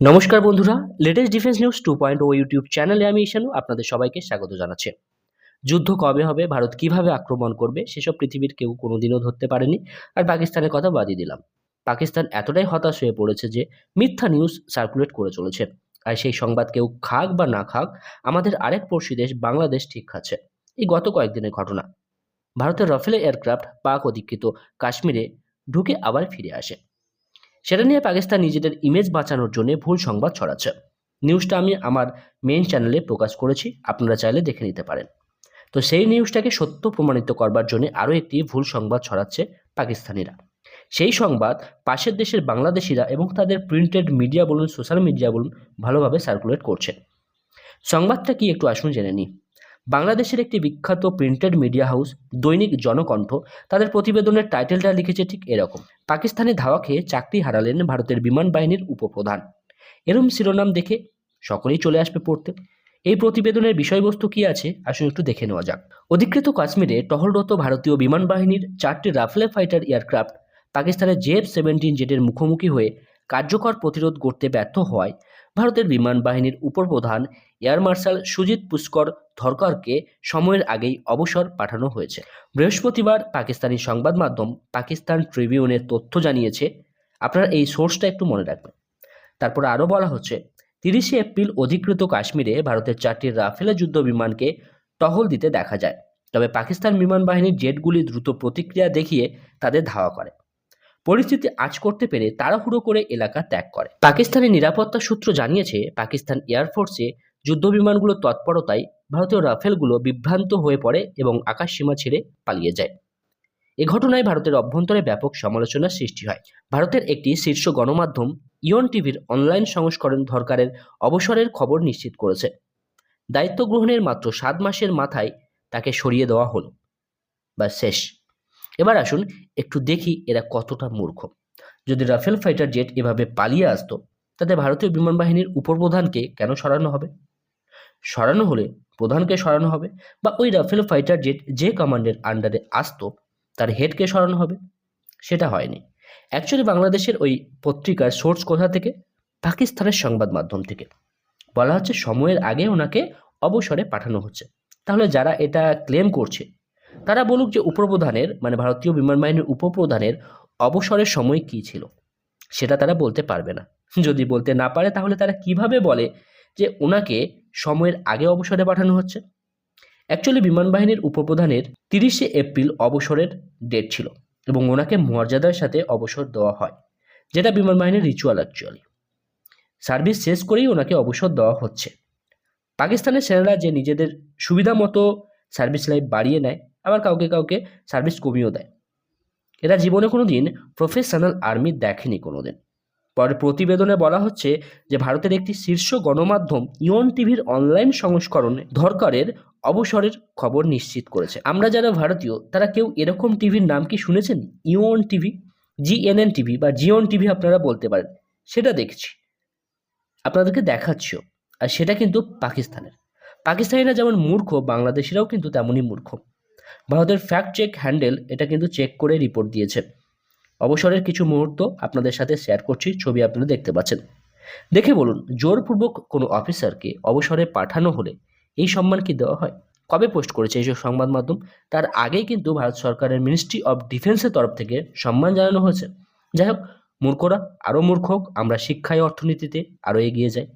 নমস্কার বন্ধুরা latest defence news two point O YouTube চ্যানেলে আমি ঈশানু, আপনাদের সবাইকে স্বাগত জানাচ্ছি। যুদ্ধ কবে হবে, ভারত কীভাবে আক্রমণ করবে, সেসব পৃথিবীর কেউ কোনোদিনও ধরতে পারেনি, আর পাকিস্তানের কথা বাদই দিলাম। পাকিস্তান এতটাই হতাশ হয়ে পড়েছে যে মিথ্যা নিউজ সার্কুলেট করে চলেছে, আর সেই সংবাদ কেউ খাক বা না খাক, আমাদের আরেক পড়শি দেশ বাংলাদেশ ঠিক খাচ্ছে এই গত কয়েকদিনের ঘটনা। ভারতের রাফেল এয়ারক্রাফট পাক অধিকৃত কাশ্মীরে ঢুকে আবার ফিরে আসে। সেটা নিয়ে পাকিস্তান নিজেদের ইমেজ বাঁচানোর জন্য ভুল সংবাদ ছড়াচ্ছে। নিউজটা আমি আমার মেন চ্যানেলে প্রকাশ করেছি, আপনারা চাইলে দেখে নিতে পারেন। তো সেই নিউজটাকে সত্য প্রমাণিত করবার জন্য আরও একটি ভুল সংবাদ ছড়াচ্ছে পাকিস্তানিরা। সেই সংবাদ পাশের দেশের বাংলাদেশিরা এবং তাদের প্রিন্টেড মিডিয়া বলুন সোশ্যাল মিডিয়া বলুন, ভালোভাবে সার্কুলেট করছে। সংবাদটা কি একটু আসুন জেনে নিই। বাংলাদেশের একটি বিখ্যাত প্রিন্টেড মিডিয়া হাউস দৈনিক জনকণ্ঠ, তাদের প্রতিবেদনের টাইটেলটা লিখেছে ঠিক এরকম। পাকিস্তানে ধাওয়া খেয়ে চাকরি হারালেন ভারতের বিমান বাহিনীর উপপ্রধান। এরম শিরোনাম দেখে সকলেই চলে আসবে পড়তে। এই প্রতিবেদনের বিষয়বস্তু কি আছে, আসুন একটু দেখে নেওয়া যাক। অধিকৃত কাশ্মীরে টহলরত ভারতীয় বিমান বাহিনীর চারটি রাফেল ফাইটার এয়ারক্রাফট পাকিস্তানের জেফ সেভেন্টিন জেটের মুখোমুখি হয়ে কার্যকর প্রতিরোধ করতে ব্যর্থ হওয়ায় ভারতের বিমান বাহিনীর উপপ্রধান এয়ার মার্শাল সুজিত পুষ্কর ধরকরকে সময়ের আগেই অবসর পাঠানো হয়েছে। বৃহস্পতিবার পাকিস্তানি সংবাদ মাধ্যম পাকিস্তান ট্রিবিউনের তথ্য জানিয়েছে, আপনারা এই সোর্সটা একটু মনে রাখবেন। তারপর আরও বলা হচ্ছে, তিরিশে এপ্রিল অধিকৃত কাশ্মীরে ভারতের চারটি রাফেল যুদ্ধ বিমানকে টহল দিতে দেখা যায়। তবে পাকিস্তান বিমান বাহিনীর জেটগুলি দ্রুত প্রতিক্রিয়া দেখিয়ে তাদের ধাওয়া করে। পরিস্থিতি আজ করতে পেরে তাড়াহুড়ো করে এলাকা ত্যাগ করে। পাকিস্তানের নিরাপত্তা সূত্র জানিয়েছে, পাকিস্তান এয়ারফোর্সে যুদ্ধ বিমানগুলোর তৎপরতায় ভারতীয় রাফেলগুলো বিভ্রান্ত হয়ে পড়ে এবং আকাশসীমা ছেড়ে পালিয়ে যায়। এ ঘটনায় ভারতের অভ্যন্তরে ব্যাপক সমালোচনার সৃষ্টি হয়। ভারতের একটি শীর্ষ গণমাধ্যম ইয়ন টিভির অনলাইন সংস্করণ ধরকারের অবসরের খবর নিশ্চিত করেছে। দায়িত্ব গ্রহণের মাত্র সাত মাসের মাথায় তাকে সরিয়ে দেওয়া হলো। বা শেষ। এবার আসুন একটু দেখি এরা কতটা মূর্খ। যদি রাফেল ফাইটার জেট এভাবে পালিয়ে আসতো, তাতে ভারতীয় বিমান বাহিনীর উপপ্রধানকে কেন সরানো হবে? সরানো হলে প্রধানকে সরানো হবে বা ওই রাফেল ফাইটার জেট যে কমান্ডের আন্ডারে আসতো, তার হেডকে সরানো হবে? সেটা হয়নি। অ্যাকচুয়ালি বাংলাদেশের ওই পত্রিকার সোর্স কোথা থেকে? পাকিস্তানের সংবাদ মাধ্যম থেকে। বলা হচ্ছে, সময়ের আগে ওনাকে অবসরে পাঠানো হচ্ছে। তাহলে যারা এটা ক্লেম করছে তারা বলুক যে উপপ্রধানের মানে ভারতীয় বিমান বাহিনীর উপপ্রধানের অবসরের সময় কী ছিল? সেটা তারা বলতে পারবে না। যদি বলতে না পারে, তাহলে তারা কীভাবে বলে যে ওনাকে সময়ের আগে অবসরে পাঠানো হচ্ছে? অ্যাকচুয়ালি বিমান বাহিনীর উপপ্রধানের তিরিশে এপ্রিল অবসরের ডেট ছিল এবং ওনাকে মর্যাদার সাথে অবসর দেওয়া হয়, যেটা বিমান বাহিনীর রিচুয়াল অ্যাকচুয়ালি সার্ভিস শেষ করেই ওনাকে অবসর দেওয়া হচ্ছে। পাকিস্তানের সেনারা যে নিজেদের সুবিধা মতো সার্ভিস লাইফ বাড়িয়ে নেয় আবার কাউকে কাউকে সার্ভিস কমিয়েও দেয়। এরা জীবনে কোনো দিন প্রফেশনাল আর্মি দেখেনি কোনো দিন পরে প্রতিবেদনে বলা হচ্ছে যে, ভারতের একটি শীর্ষ গণমাধ্যম ইয়ন টিভির অনলাইন সংস্করণে ধরকারের অবসরের খবর নিশ্চিত করেছে। আমরা যারা ভারতীয়, তারা কেউ এরকম টিভির নাম কি শুনেছেন? ইয়ন টিভি? জিএনএন টিভি বা জিওন টিভি আপনারা বলতে পারেন। সেটা দেখছি। আপনাদেরকে দেখাচ্ছিও আর সেটা কিন্তু পাকিস্তানের। পাকিস্তানিরা যেমন মূর্খ, বাংলাদেশিরাও কিন্তু তেমনই মূর্খ। ভারতের ফ্যাক্ট চেক হ্যান্ডেল এটা কিন্তু চেক করে রিপোর্ট দিয়েছে। অবসরের কিছু মুহূর্ত আপনাদের সাথে শেয়ার করছি, ছবি আপনারা দেখতে পাচ্ছেন। দেখে বলুন, জোরপূর্বক কোনো অফিসারকে অবসরে পাঠানো হলে এই সম্মান কি দেওয়া হয়? কবে পোস্ট করেছে এইসব সংবাদ মাধ্যম? তার আগেই কিন্তু ভারত সরকারের মিনিস্ট্রি অফ ডিফেন্সের তরফ থেকে সম্মান জানানো হয়েছে। যাই হোক, মূর্খরা আরও মূর্খ হোক, আমরা শিক্ষায়, অর্থনীতিতে আরও এগিয়ে যাই।